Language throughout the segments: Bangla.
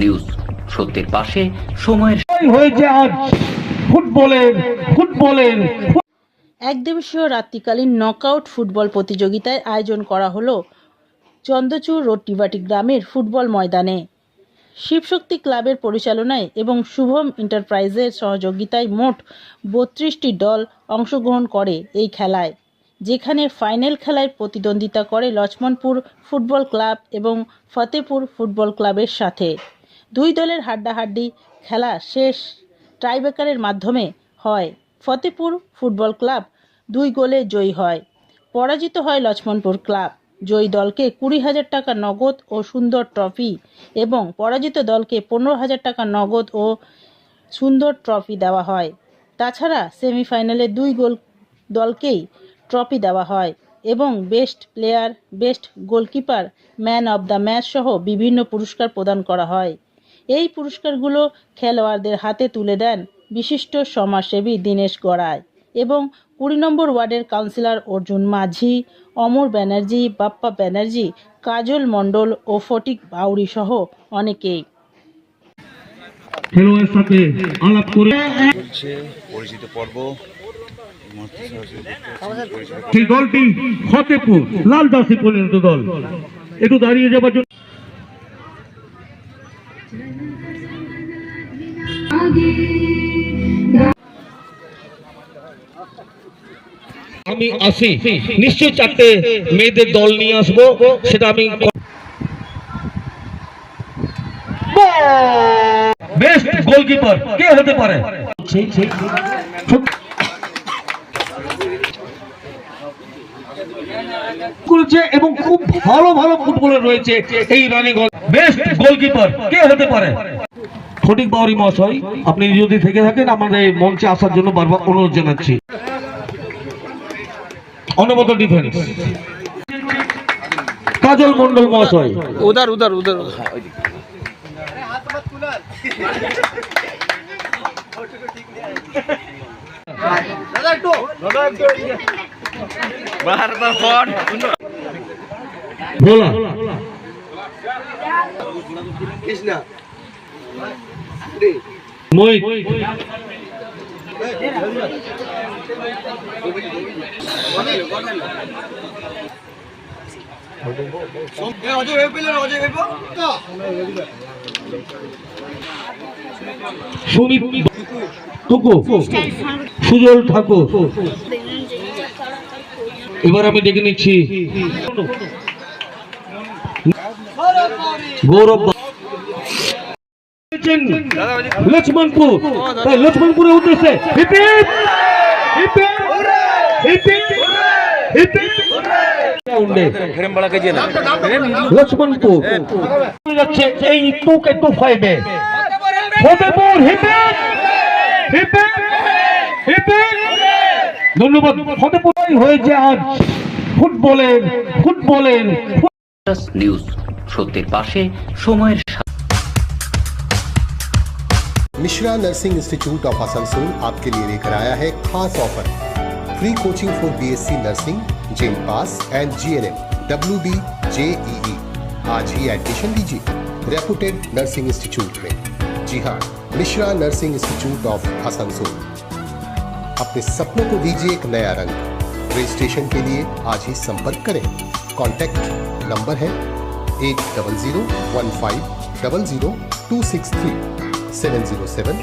নিউজ সত্যের পাশে সময়ের হয়েছে আজ ফুটবলের ফুটবলের একদিবসীয় রাত্রিকালীন নকআউট ফুটবল প্রতিযোগিতায় আয়োজন করা হলো চন্দ্রচূড় রোটিবাটি গ্রামের ফুটবল ময়দানে। শিবশক্তি ক্লাবের পরিচালনায় এবং শুভম এন্টারপ্রাইজের সহযোগিতায় মোট বত্রিশটি দল অংশগ্রহণ করে এই খেলায়। যেখানে ফাইনাল খেলায় প্রতিদ্বন্দ্বিতা করে লক্ষ্মণপুর ফুটবল ক্লাব এবং ফতেপুর ফুটবল ক্লাবের সাথে। দুই দলের হাড্ডাহাড্ডি খেলা শেষ টাইব্রেকারের মাধ্যমে হয়। ফতেপুর ফুটবল ক্লাব দুই গোলে জয়ী হয়। পরাজিত হয় লক্ষ্মণপুর ক্লাব। জয়ী দলকে কুড়ি হাজার টাকা নগদ ও সুন্দর ট্রফি এবং পরাজিত দলকে পনেরো হাজার টাকা নগদ ও সুন্দর ট্রফি দেওয়া হয়। তাছাড়া সেমিফাইনালে দুই গোল দলকেই ট্রফি দেওয়া হয় এবং best player best goalkeeper man of the match সহ বিভিন্ন পুরস্কার প্রদান করা হয়। এই পুরস্কারগুলো খেলোয়াড়দের হাতে তুলে দেন বিশিষ্ট সমাজসেবী দীনেশ গড়াই এবং কুড়ি নম্বর ওয়ার্ডের কাউন্সিলর অর্জুন মাঝি অমর ব্যানার্জি বাপ্পা ব্যানার্জি কাজল মণ্ডল ও ফটিক বাউরি সহ অনেকেই। খেলোয়াড়ের সাথে আলাপ করে পরিচিত পর্ব। সেই দলটি ফতেপুর লাল দাসে পরিণত দল। একটু দাঁড়িয়ে যাবার জন্য আমি আসি। নিশ্চয়ই চারটে মেয়েদের দল নিয়ে আসব সেটা আমি বেস্ট গোলকিপার কে হতে পারে? করেছে এবং খুব ভালো ভালো ফুটবলার রয়েছে এই রানিং বেস্ট গোলকিপার কে হতে পারে? ফটিক বাউরি মহাশয় আপনি যদি থেকে থাকেন আমাদের মঞ্চে আসার জন্য বারবার অনুরোধ জানাচ্ছি। অনবত ডিফেন্স কাজল মন্ডল মহাশয়। বারবার ফোন। বলো। কৃষ্ণা। মই সুমি টুকু। সুজল ঠাকুর। এবার আমি ডেকে নিচ্ছি গৌরব বা- লক্ষ্মণপুর তাই লক্ষ্মণপুরের উদ্দেশ্যে hip hip! Hip hip! Hip hip! Hip hip! রাউন্ডে লক্ষ্মণপুর চলে যাচ্ছে এই টু কে টু ফাইভে Fatehpur hip hip! Hip hip! Hip hip! ধন্যবাদ ফতেপুর হয়েছে আজ ফুটবলের ফুটবলের নিউজ সত্যের পাশে সময়ের সাথে Mishra nursing institute of Asansol आपके लिए लेकर आया है खास offer free coaching for B Sc nursing GeM pass and G N M W B JEE आज ही एडमिशन लीजिए रेपुटेड नर्सिंग इंस्टीट्यूट में जी हाँ Mishra nursing institute of Asansol अपने सपनों को दीजिए एक नया रंग। रजिस्ट्रेशन के लिए आज ही संपर्क करें। कॉन्टैक्ट नंबर है eight double zero one five double zero two six three. Seven zero seven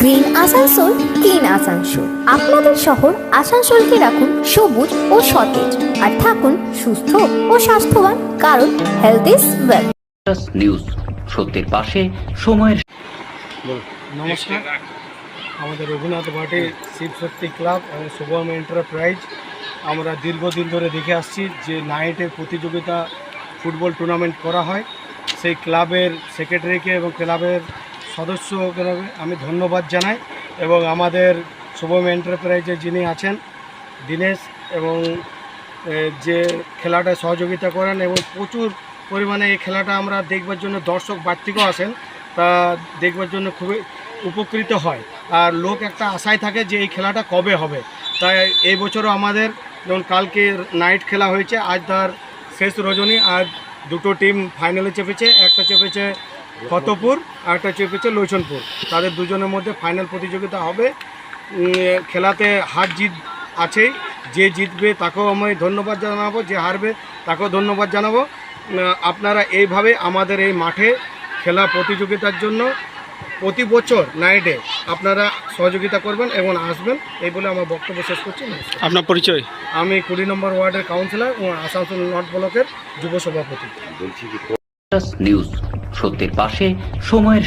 Green Asansol clean Asansol. আপনাদের শহর আসানসোলকে রাখুন সবুজ ও সতেজ আর থাকুন সুস্থ ও স্বাস্থ্যবান কারণ হেলথ ইজ ওয়েলথ নিউজ সত্যের পাশে সময়ের নমস্কার। আমাদের রঘুনাথ ভাটে শিবশক্তি ক্লাব এবং শুভম এন্টারপ্রাইজ। আমরা দীর্ঘদিন ধরে দেখে আসছি যে নাইটের প্রতিযোগিতা ফুটবল টুর্নামেন্ট করা হয়। সেই ক্লাবের সেক্রেটারিকে এবং ক্লাবের সদস্যকে আমি ধন্যবাদ জানাই এবং আমাদের শুভম এন্টারপ্রাইজে যিনি আছেন, দীনেশ এবং যে খেলাটা সহযোগিতা করেন এবং প্রচুর পরিমাণে এই খেলাটা আমরা দেখবার জন্য দর্শক বাড়তিকেও আসেন, তা দেখবার জন্য খুবই উপকৃত হয়। আর লোক একটা আশায় থাকে যে এই খেলাটা কবে হবে। তাই এই বছরও আমাদের, যেমন কালকে নাইট খেলা হয়েছে, আজ তার শেষ রজনী, আজ দুটো টিম ফাইনালে চেপেছে, একটা চেপেছে ফতপুর আর একটা চেপেছে লইছনপুর তাদের দুজনের মধ্যে ফাইনাল প্রতিযোগিতা হবে। খেলাতে হার জিত আছেই। যে জিতবে তাকেও আমি ধন্যবাদ জানাব যে হারবে তাকেও ধন্যবাদ জানাব। আপনারা এইভাবে আমাদের এই মাঠে খেলা প্রতিযোগিতার জন্য প্রতি বছর নাইটে আপনারা সহযোগিতা করবেন এবং আসবেন। এই বলে আমার বক্তব্য শেষ করছি। আপনার পরিচয়? আমি কুড়ি নম্বর ওয়ার্ডের কাউন্সিলর ও আসানসোল নর্থ ব্লকের যুব সভাপতি। নিউজ। সত্যের পাশে সময়ের